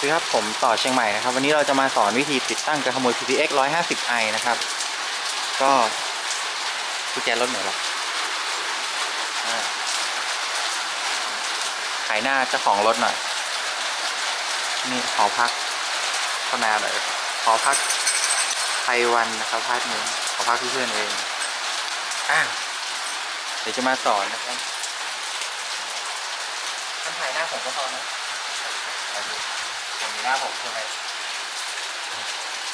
สวัสดีครับผมต่อเชียงใหม่นะครับ วันนี้เราจะมาสอนวิธีติดตั้งกระขโมย PTX 150i นะครับ ก็กุญแจรถหนหรออ่าขายหน้าเจ้าของรถหน่อย นี่หอพักพนาเลยหอพักไทยวันนะครับพาร์ทหนึ่งหอพักเพื่อนเองอะเดี๋ยวจะมาสอนนะครับท่านถ่ายหน้าผมก็พอนะ ผมอยู่หน้าผมใช่ไหม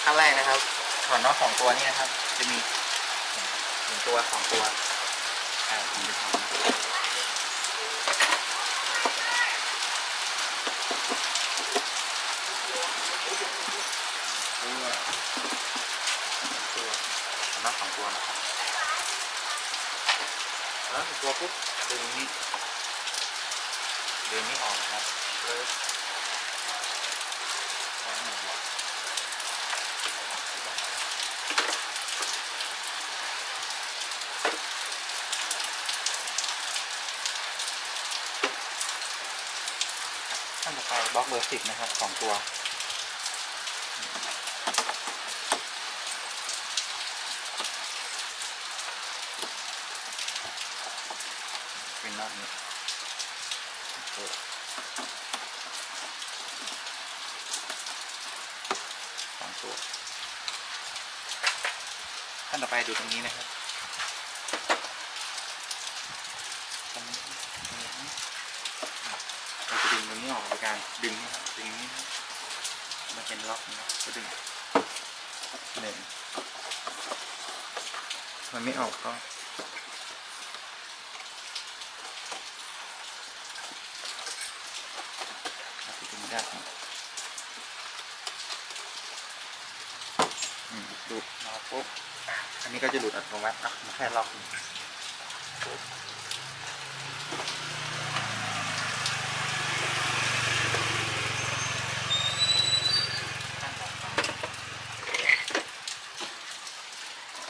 ขั้นแรกนะครับถอดน็อตสองตัวนี้นะครับ จะมีหนึ่งตัวสองตัวอ่าผมจะถอดนะตัวสองตัวถอดน็อตสองตัวนะครับแล้วหนึ่งตัวปุ๊บดึงนี้ดึงนี้ออกนะครับเลย ขั้นต่อไปบ ล็อกเบอร์สิบนะครับสองตัวเป็นน็อตนี้ตัวสองตัวขั้นต่อไปดูตรงนี้นะครับตรงนี้ตรงนี้ เราจะดึงตรง นี้ออกโดยการดึงนะครับดึงนี้ครับมันเป็นล็อกนะครับก็ดึงหนึ่งมันไม่ออกก็อาจจะดึงได้ครับอืมหลุดมาปุ๊บอันนี้ก็จะหลุดอัตโนมัติอะมันแค่ล็อกปุ๊บ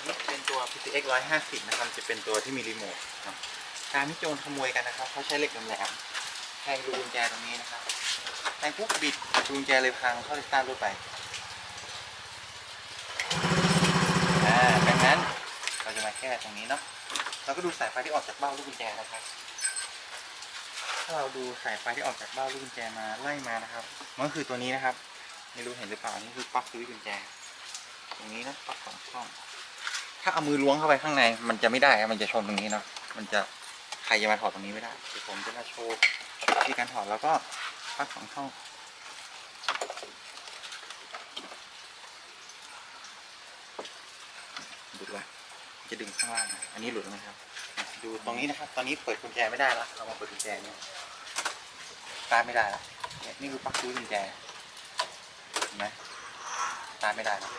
นี่เป็นตัว PTX 150 นะครับ จะเป็นตัวที่มีรีโมทการที่โจรขโมยกันนะครับเขาใช้เหล็กแหลมแทงรูกุญแจตรงนี้นะครับแทงปุ๊บบิดรูกุญแจเลยพังเข้าสตาร์ทรถไปอ่าดังนั้นเราจะมาแก้ตรงนี้เนาะเราก็ดูสายไฟที่ออกจากเบ้าลูกกุญแจนะครับ ถ้าเราดูสายไฟที่ออกจากเบ้าลูกกุญแจมาไล่มานะครับมันก็คือตัวนี้นะครับ ไม่รู้เห็นหรือเปล่านี่คือปลั๊กสวิตช์กุญแจ ตรงนี้นะปลั๊กสองช่อง ถ้าเอามือล้วงเข้าไปข้างใน มันจะไม่ได้ มันจะชนตรงนี้เนาะ มันจะใครจะมาถอดตรงนี้ไม่ได้เดี๋ยวผมจะมาโชว์วิธีการถอดแล้วก็ปลั๊กสองช่องหลุดละจะดึงข้างล่างนะอันนี้หลุดแล้วนะครับ ดูตรงนี้นะครับ ตอนนี้เปิดกุญแจไม่ได้ละเรามาเปิดกุญแจเนี่ยตาไม่ได้ละเนี่คือปลั๊กซื้อกุญแจเห็นไหมตาไม่ได้ละ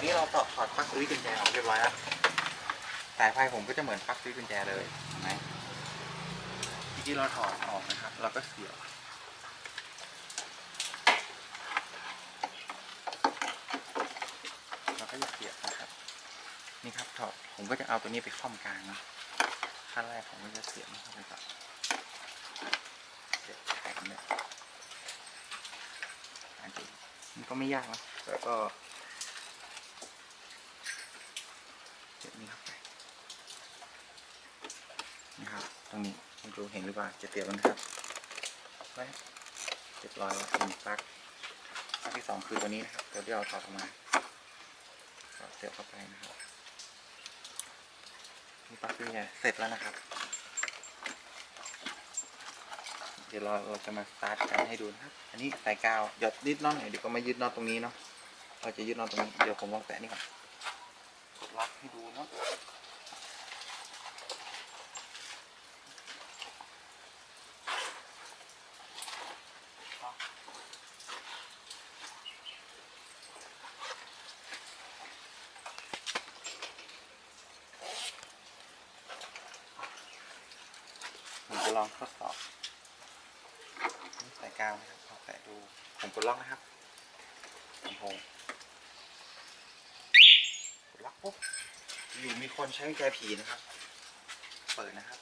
อันนี้เราต่อถอดปลั๊กสวิตช์กุญแจออกเรียบร้อยแล้วสายไฟผมก็จะเหมือนปลั๊กสวิตช์กุญแจเลยเห็นไหมทีที่เราถอดออกนะครับเราก็เสียบเราก็จะเสียบนะครับ นี่ครับถอดผมก็จะเอาตัวนี้ไปคล่อมกลางนะขั้นแรกผมก็จะเสียบมันเข้าไปก่อนเสียบแข็งเนี่ยอันนี้มันก็ไม่ยากนะแต่ก็ เดี๋ยวนี้เข้าไป นะครับตรงนี้ไม่รู้เห็นหรือเปล่าจะเสียบแล้วนะครับไว้เรียบร้อยแล้วหนึ่งปลั๊กปลั๊กที่สองคือตัวนี้นะครับเดี๋ยวที่เราถอดออกมาเสียบเข้าไปนะครับนี่ปลั๊กที่เนี่ยเสร็จแล้วนะครับ เดี๋ยวเราเราจะมาสตาร์ทกันให้ดูนะครับ อันนี้สายกาวหยดนิดน้อยหน่อยเดี๋ยวก็มายึดน็อตตรงนี้เนาะเราจะยึดน็อตตรงนี้เดี๋ยวผมลองแตะนี่ก่อนล็อกให้ดูเนาะ ลองทดสอบสายกาวนะครับลองแตะดูผมกดล็อกนะครับลำโพงกดล็อกปุ๊บอยู่มีคนใช้แกผีนะครับ เปิดนะครับ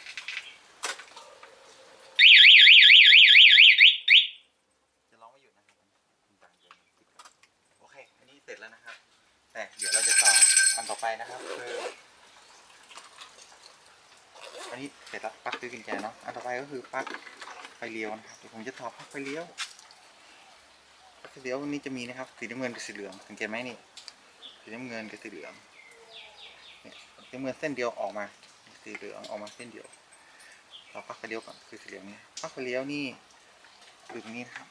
จะร้องไม่หยุดนะครับดังเย็โอเค อันนี้เสร็จแล้วนะครับ แต่เดี๋ยวเราจะต่ออันต่อไปนะครับคือ นนี้เสร็จแล้วปลั๊กซื้อกุญแจเนาะอันต่อไปก็คือปลั๊กไฟเลี้ยวนะครับเดี๋ยวผมจะต่อปลั๊กไฟเลี้ยวปลั๊กไฟเลี้ยววันนี้จะมีนะครับสีน้ำเงินกับสีเหลืองสังเกตไหมนี่สีน้ำเงินกับสีเหลืองเนี่ยสีน้ำเงินเส้นเดียวออกมา สีเหลืองออกมาเส้นเดียว เราปลั๊กไฟเลี้ยวก่อนคือสีเหลืองนี่ปลั๊กไฟเลี้ยวนี่ดูตรงนี้นะครับ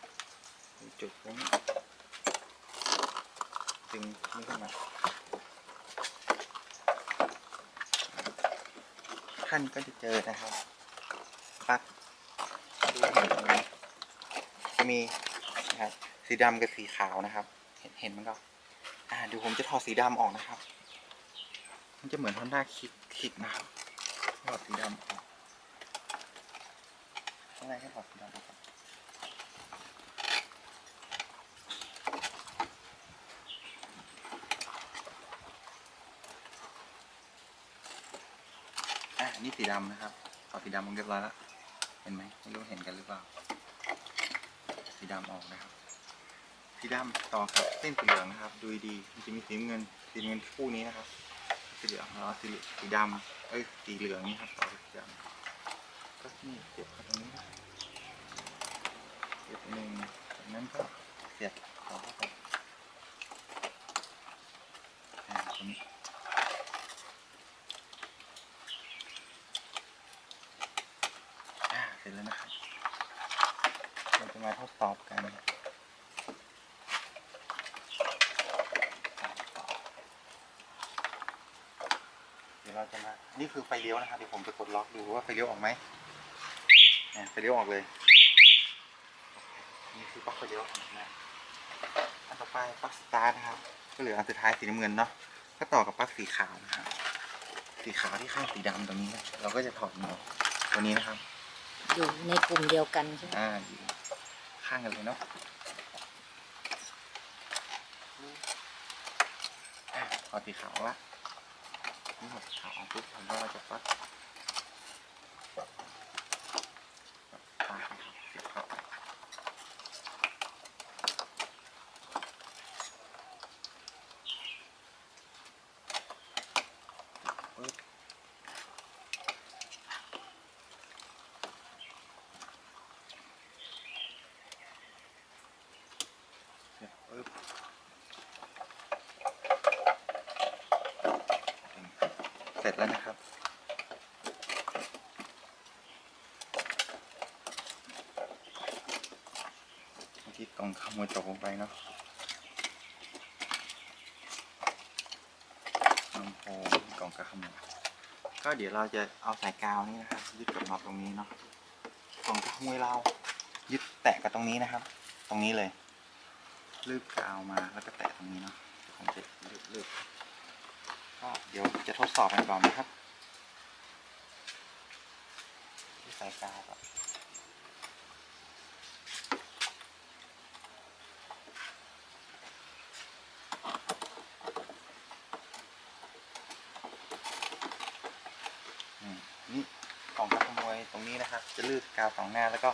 จุดตรงนี้ดึงนี่ขึ้นมา ท่านก็จะเจอนะครับปลั๊กจะมีนะครับสีดำกับสีขาวนะครับ เห็นเห็นมันก็อ่าเดูผมจะถอดสีดำออกนะครับ มันจะเหมือน Honda คลิกคลิกนะครับถอดสีดำออกอะไรให้ถอดสีดำออก อนอ่านี่สีดำนะครับถอดสีดำมันเรียบร้อยแล้ว เห็นไหมไม่รู้เห็นกันหรือเปล่า สีดำออกนะครับ สีดำต่อกับเส้นสีเหลืองนะครับ ดูดีมันจะมีสีเงิน สีเงินคู่นี้นะครับ สีเหลืองแล้วสีสีดำเอ้ย สีเหลืองนี่ครับต่อกับสีดำก็นี่เสียบตรงนี้นะครับเสียบหนึ่งจากนั้นก็เสียบต่อเข้าไปอ่าตรงนี้อ่าเสร็จแล้วนะครับ เรา จะมาทดสอบกันเดี๋ยวเราจะมา นี่คือไฟเลี้ยวนะครับเดี๋ยวผมจะกดล็อกดูว่าไฟเลี้ยวออกไหมเนี่ยไฟเลี้ยวออกเลย นี่คือปลั๊กไฟเลี้ยวออกนะอันต่อไปปลั๊กสตาร์ทนะครับ ก็เหลืออันสุดท้ายสีน้ำเงินเนาะ ก็ต่อกับปลั๊กสีขาวนะครับ สีขาวที่ข้างสีดำตรงนี้นะเราก็จะถอดมันออกตัวนี้นะครับ อยู่ในกลุ่มเดียวกันใช่ไหมอ่าอยู่ ข้างกันเลยเนาะพอตีขาวละนี่หมดขาวออกปุ๊บทำก็จะปัดตาครับสีขาวปึ๊บ เสร็จแล้วนะครับเมื่อกี้กล่องขโมยตกลงไปเนาะลำโพงกล่องกระขโมยก็เดี๋ยวเราจะเอาสายกาวนี่นะครับยึดกับน็อตตรงนี้เนาะกล่องกระขโมยเรายึดแตะกับตรงนี้นะครับ ตรงนี้เลย ลืบกาวมาแล้วก็แตะตรงนี้เนาะผมจะลืบลืบก็เดี๋ยวจะทดสอบกันก่อนนะครับ ที่สายกาวก่อนนี่กล่องกรขโมยตรงนี้นะครับ จะลืดกาวสองหน้าแล้วก็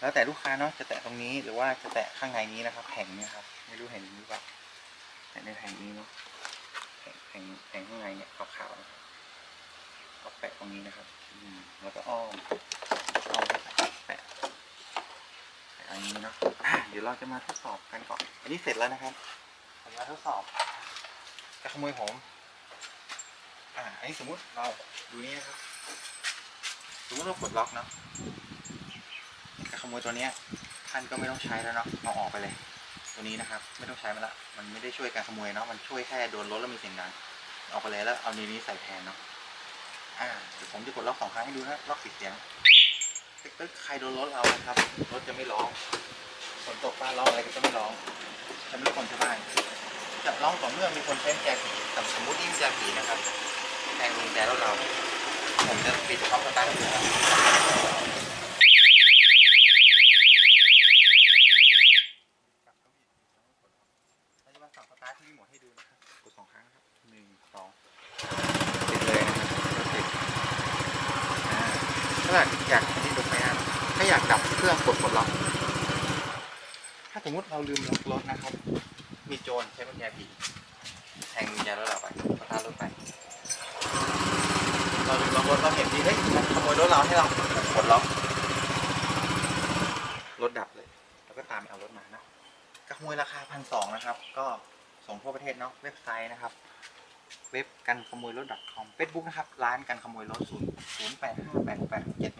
แล้วแต่ลูกค้าเนาะจะแตะตรงนี้หรือว่าจะแตะข้างในนี้นะครับ แผงนี้ครับ ไม่รู้เห็นหรือเปล่าแต่ในแผงนี้เนาะแผงแผงแผงข้างในเนี่ยขาวๆนะครับก็แปะตรงนี้นะครับ อืมแล้วก็อ้อมอ้อมแปะแปะแปะอันนี้เนาะอะเดี๋ยวเราจะมาทดสอบกันก่อน อันนี้เสร็จแล้วนะครับผมมาทดสอบการขโมยผมอ่าอันนี้สมมุติเราดูนี่นะครับสมมติเรากดล็อกเนาะการข โมยตัวเนี้ยท่านก็ไม่ต้องใช้แล้วเนาะเอาออกไปเลย ตัวนี้นะครับ ไม่ต้องใช้มันละมันไม่ได้ช่วยการขโมยเนาะมันช่วยแค่โดนรถแล้วมีเสียงดังออกไปเลยแล้วเอานี้นี้ใส่แทนเนาะอ่าเดี๋ยวผมจะกดล็อกสองครั้งให้ดูนะล็อกสีเสียงตึ๊กตึ๊กใครโดนรถเรานะครับรถจะไม่ร้องฝนตกฟ้าร้องอะไรก็จะไม่ร้องจะไม่รบกวนชาวบ้านจะร้องต่อเมื่อมีคนใช้กุญแจผีแต่สมมตินี่กุญแจกผีนะครับแทงกุญแจรถเราผมจะปิดพร้อมสตาร์ทให้ดูครับเราจะมาสั่งสตาร์ทที่รีโมทให้ดูนะครับกดสองครั้งนะครับหนึ่งสองติดเลยนะครับติดอ่า ถ้าอยากที่ดูไม่ได้ถ้าอยากดับเครื่องกดกดล็อกถ้าสมมติเราลืมล็อกรถนะครับ มีโจรใช้กุญแจผีแทงกุญแจรถเราไปสตาร์ทรถไป เราดูลองรถเราเห็นดีเฮ้ยมันขโมยรถเราให้เรากดล็อกรถดับเลยแล้วก็ตามไปเอารถมานะกขโมยราคาพันสองนะครับ ก็ส่งทั่วประเทศเนาะเว็บไซต์นะครับ เว็บกันขโมยรถ .com เฟซบุ๊กนะครับ ร้านกันขโมยรถศูนย์ศูนย์แปดห้าแปดแปดเจ็ด